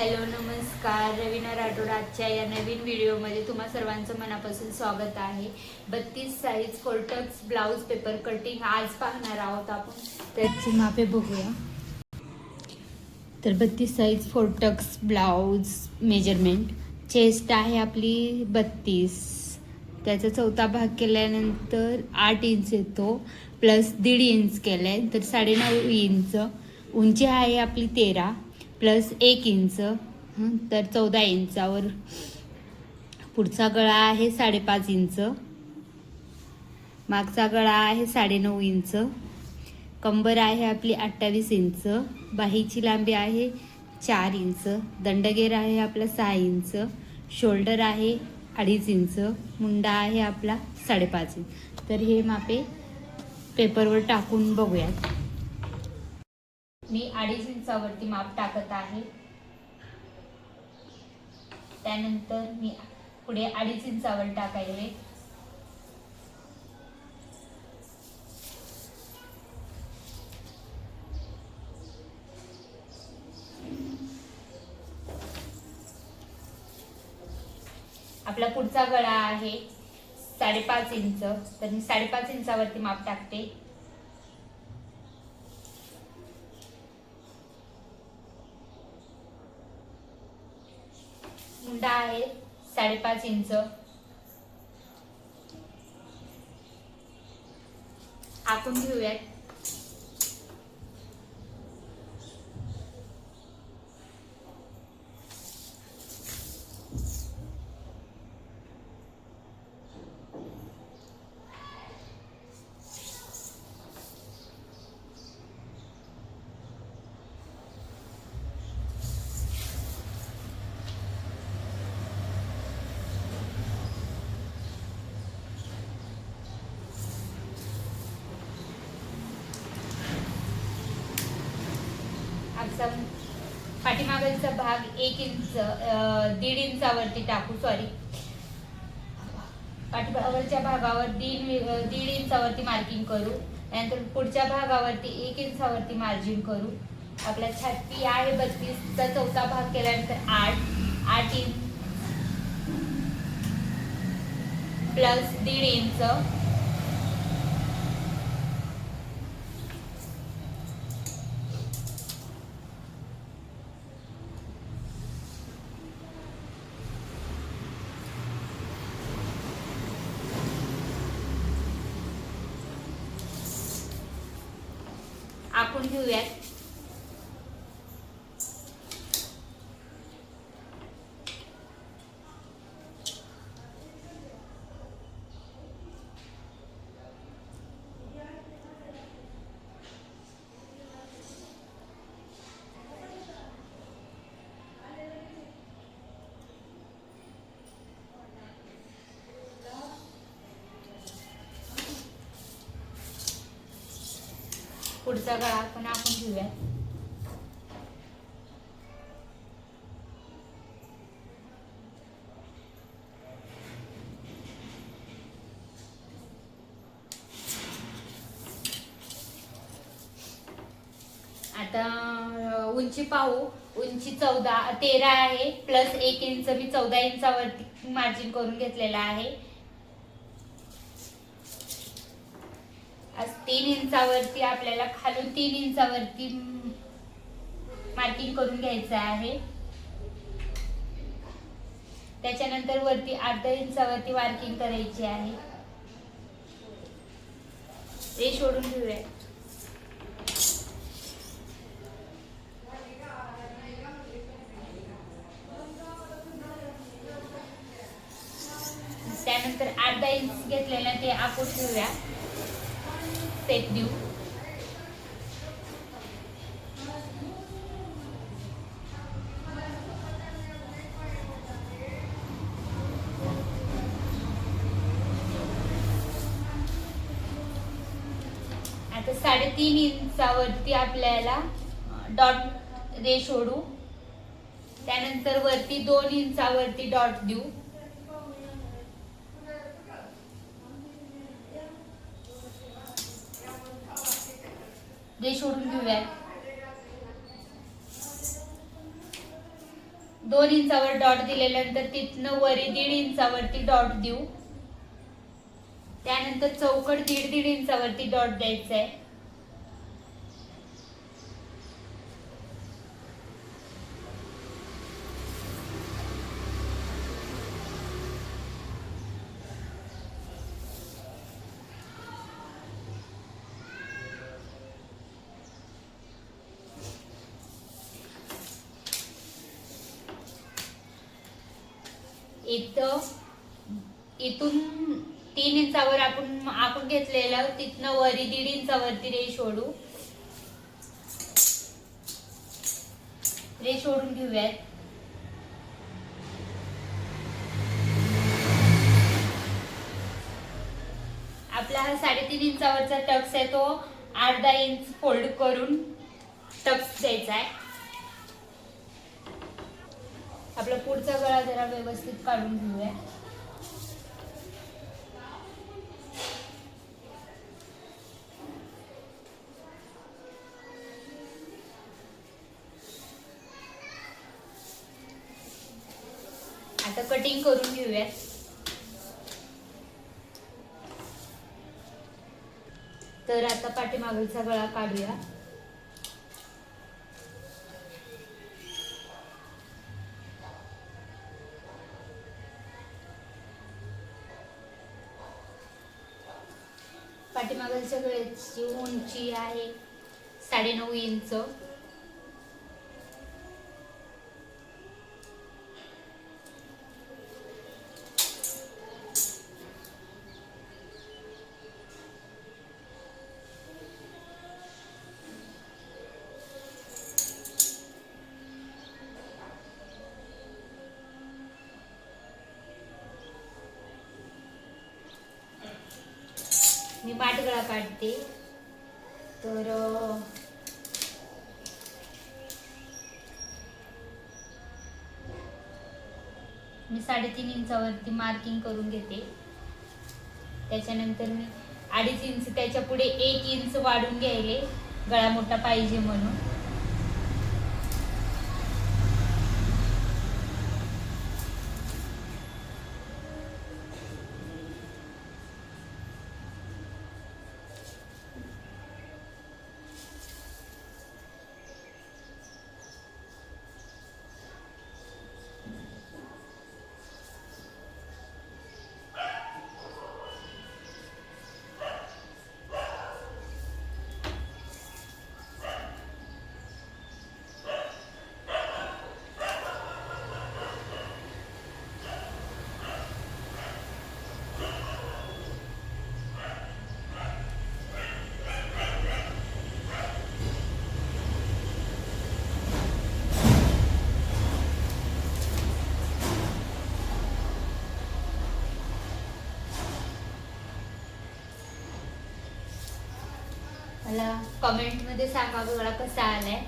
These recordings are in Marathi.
हॅलो नमस्कार. रवीना राठोड आजच्या या नवीन व्हिडिओमध्ये तुम्हा सर्वांचं मनापासून स्वागत आहे. बत्तीस साईज कोल्टक्स ब्लाऊज पेपर कटिंग आज पाहणार आहोत आपण. त्याची मापे बघूया. तर बत्तीस साईज फोर्टक्स ब्लाऊज मेजरमेंट चेस्ट आहे आपली बत्तीस. त्याचा चौथा भाग केल्यानंतर आठ इंच येतो. प्लस दीड इंच केलं आहे तर साडेनऊ इंच उंची आहे आपली तेरा. प्लस एक इंच तर चौदा इंचावर. पुढचा गळा आहे साडेपाच इंच. मागचा गळा आहे साडेनऊ इंच. कंबर आहे आपली अठ्ठावीस इंच. बाहीची लांबी आहे चार इंच. दंडगेर आहे आपला सहा इंच. शोल्डर आहे अडीच इंच. मुंडा आहे आपला साडेपाच इंच. तर हे मापे पेपरवर टाकून बघूयात. मी अडीच इंचावरती माप टाकत आहे. त्यानंतर मी पुढे अडीच इंचावर टाकायले आपला पुढचा गळा आहे साडेपाच इंच. तर मी साडेपाच इंचावरती माप टाकते. मुंडा आहे साडेपाच इंच. आखून घेऊयात. आमचा पाठीमागचा भाग एक इंच दीड इंचावरती टाकू सॉरी पाठीमागच्या भागावर दीड दीड इंचावरती मार्किंग करू. नंतर पुढच्या भागावरती एक इंचावरती मार्जिन करू. आपला छाती आहे बत्तीसचा चौथा भाग केल्यानंतर आठ. आठ इंच प्लस दीड इंच. आपण घेऊयात. पुढचा गळा पण आपण घेऊया. आता उंची पाहू. उंची चौदा तेरा आहे प्लस एक इंच मी चौदा इंचावरती मार्जिन करून घेतलेला आहे आज तीन इंचावरती आपल्याला खालून तीन इंचावरती मार्किंग करून घ्यायचं आहे. त्याच्यानंतर वरती अर्धा इंचावरती मार्किंग करायची आहे. ते सोडून घेऊया. त्यानंतर अर्धा इंच घेतलेला ते आपण घेऊया सेट देऊ. आता साडेतीन इंचावरती आपल्याला डॉट रे सोडू. त्यानंतर वरती दोन इंचावरती डॉट देऊ. रे सोडून घेऊया. दोन इंचावर डॉट दिल्यानंतर तिथनं वरी दीड इंचावरती डॉट देऊ. त्यानंतर चौकट दीड दीड इंचावरती डॉट द्यायचा आहे इथं इथून तीन इंचावर आपण आपण घेतलेलं तिथनं वरी दीड इंचावरती रेश ओढू रे ओढून घेऊयात. आपला हा साडेतीन इंचावरचा टक्स आहे तो अर्धा इंच फोल्ड करून टक्स द्यायचा आहे. आपला पुढचा गळा जरा व्यवस्थित काढून घेऊया. आता कटिंग करून घेऊयात. तर आता पाठीमागचा गळा काढूया. पाठीमागं सगळ्याची उंची आहे. साडेनऊ इंच. मी काढते. तर मी साडेतीन इंचावरती मार्किंग करून घेते. त्याच्यानंतर मी अडीच इंच त्याच्या पुढे एक इंच वाढून घ्यायले. गळा मोठा पाहिजे म्हणून. मला कमेंटमध्ये सांगा बघा कसा आलाय.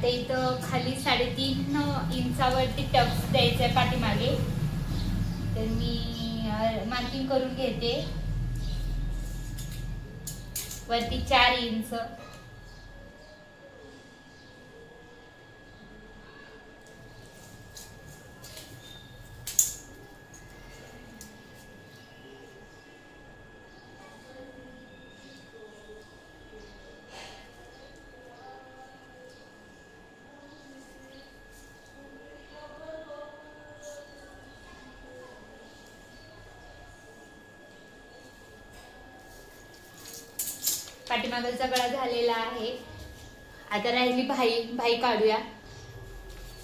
आता इथं खाली साडेतीन इंचावरती टप्स द्यायचं आहे पाठीमागे. तर मी मार्किंग करून घेते. वरती चार इंच. पाठीमागलचा गळा झालेला आहे. आता राहिली भाई भाई काढूया.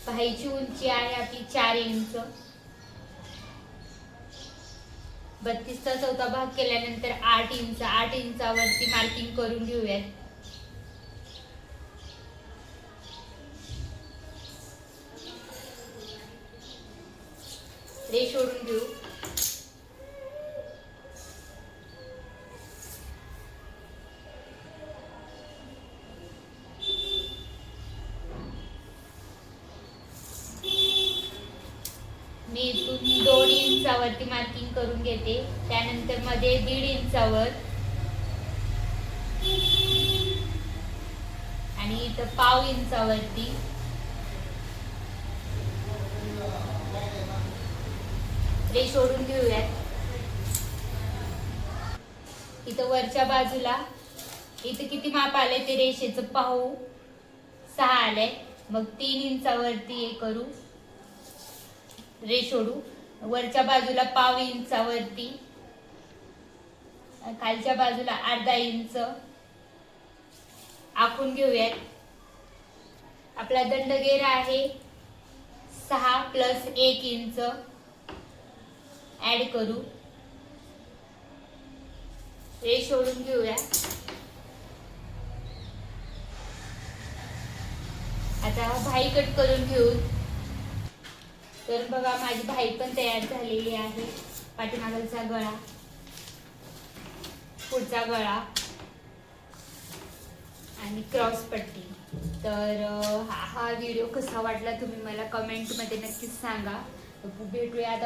भाईची उंची आहे आपली चार इंच. बत्तीसचा चौथा भाग केल्यानंतर आठ इंच आठ इंचावरती मार्किंग करून घेऊयात. रेश ओढून घेऊ. वरती मार्किंग करून घेते. त्यानंतरमध्ये दीड इंचावर. आणि इथं पाव इंचावरती. ते सोडून घेऊयात इथं वरच्या बाजूला. इथं किती माप आले ते रेषेचं पाहू. सहा आले मग तीन इंचावरती हे करू. रेश सोडू. वरच्या बाजूला पाव इंचावरती खालच्या बाजूला अर्धा इंच. आखून घेऊयात. आपला दंडगेर आहे सहा प्लस एक इंच. ऍड करू. हे सोडून घेऊया. आता भाई कट करून घेऊ. तर बघा माझी भाई पण तयार झालेली आहे. पाठीमागलचा गळा. पुढचा गळा. आणि क्रॉस पट्टी. तर हा हा व्हिडिओ कसा वाटला तुम्ही मला कमेंटमध्ये नक्कीच सांगा. भेटूया आता